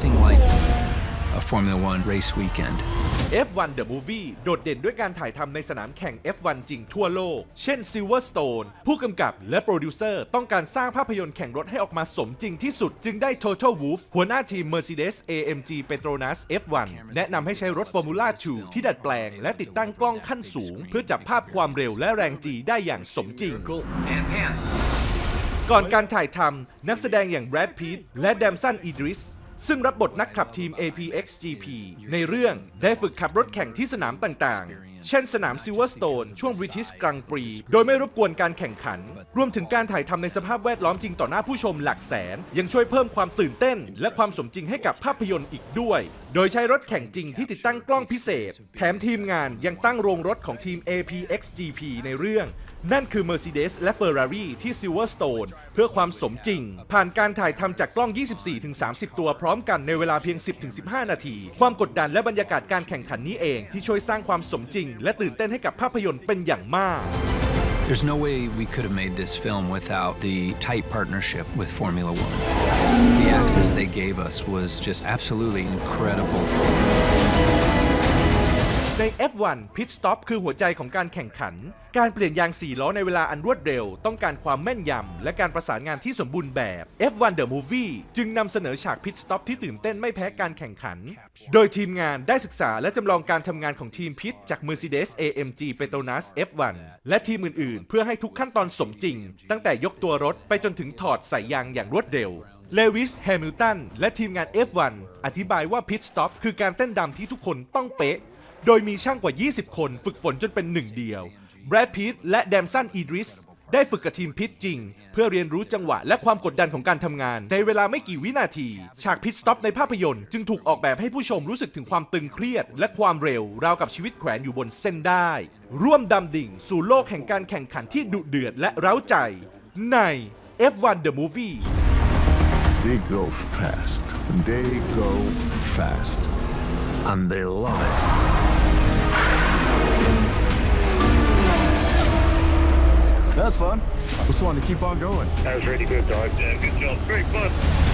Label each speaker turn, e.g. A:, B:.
A: nothing like a Formula One race weekend.
B: F1 The Movie โดดเด่นด้วยการถ่ายทำในสนามแข่ง F1 จริงทั่วโลก เช่น Silverstone ผู้กำกับและโปรดิวเซอร์ต้องการสร้างภาพยนตร์แข่งรถให้ออกมาสมจริงที่สุด จึงได้ Total Wolff หัวหน้าทีม Mercedes AMG Petronas F1 แนะนำให้ใช้รถ Formula 2 ที่ดัดแปลง และติดตั้งกล้องขั้นสูง เพื่อจับภาพความเร็วและแรงจีได้อย่างสมจริงก่อนการถ่ายทำนักแสดงอย่างแบรดพีตและแดมสันอีดริส ซึ่งรับบทนักขับทีม APXGP ในเรื่องได้ฝึกขับรถแข่งที่สนามต่างๆ เช่นสนามซิลเวอร์สโตนช่วง British Grand Prix โดยไม่รบกวนการแข่งขัน รวมถึงการถ่ายทำในสภาพแวดล้อมจริงต่อหน้าผู้ชมหลักแสน ยังช่วยเพิ่มความตื่นเต้น และความสมจริงให้กับภาพยนตร์อีกด้วย โดยใช้รถแข่งจริงที่ติดตั้งกล้องพิเศษ แถมทีมงานยังตั้งโรงรถของทีม APXGP ในเรื่อง นั่นคือ Mercedes และ Ferrari ที่ Silverstone เพื่อความสมจริง ผ่านการถ่ายทำจากกล้อง 24-30 ตัวพร้อม้อมกันในเวลาเพียง 10-15 นาที ความกดดันและบรรยากาศการแข่งขันนี้เอง ที่ช่วยสร้างความสมจริง และตื่นเต้นให้กับภาพยนตร์เป็นอย่างมาก
A: There's no way we could have made this film without the tight partnership with Formula One. The access they gave us was just absolutely incredible.
B: ใน F1 Pit Stop คือหัวใจของการแข่งขัน การเปลี่ยนยาง 4 ล้อในเวลาอันรวดเร็ว ต้องการความแม่นยำ และการประสานงานที่สมบูรณ์แบบ F1 The Movie จึงนำเสนอฉาก Pit Stop ที่ตื่นเต้นไม่แพ้การแข่งขัน โดยทีมงานได้ศึกษาและจำลองการทำงานของทีมพิทจาก Mercedes AMG Petronas F1 และทีมอื่นๆ เพื่อให้ทุกขั้นตอนสมจริง ตั้งแต่ยกตัวรถไปจนถึงถอดใส่ยางอย่างรวดเร็วเลวิส แฮมิลตัน และทีมงาน F1 อธิบายว่า Pit Stop คือการเต้นดำที่ทุกคนต้องเป๊ะ โดยมีช่างกว่า 20 คนฝึกฝนจนเป็นหนึ่งเดียว แบรดพีตและแดมสันอีดริสได้ฝึกกับทีมพิทจริง เพื่อเรียนรู้จังหวะและความกดดันของการทำงาน ในเวลาไม่กี่วินาที ฉากพิทสต็อปในภาพยนตร์จึงถูกออกแบบให้ผู้ชมรู้สึกถึงความตึงเครียด และความเร็ว ราวกับชีวิตแขวนอยู่บนเส้นได้ ร่วมดำดิ่ง สู่โลกแห่งการแข่งขันที่ดุเดือดและเร้าใจ ใน F1 The Movie
C: They go fast. They go fast. And they love it.
D: That's fun. I just wanted to keep on going.
E: That was really good, dog. Yeah, good job. Great fun.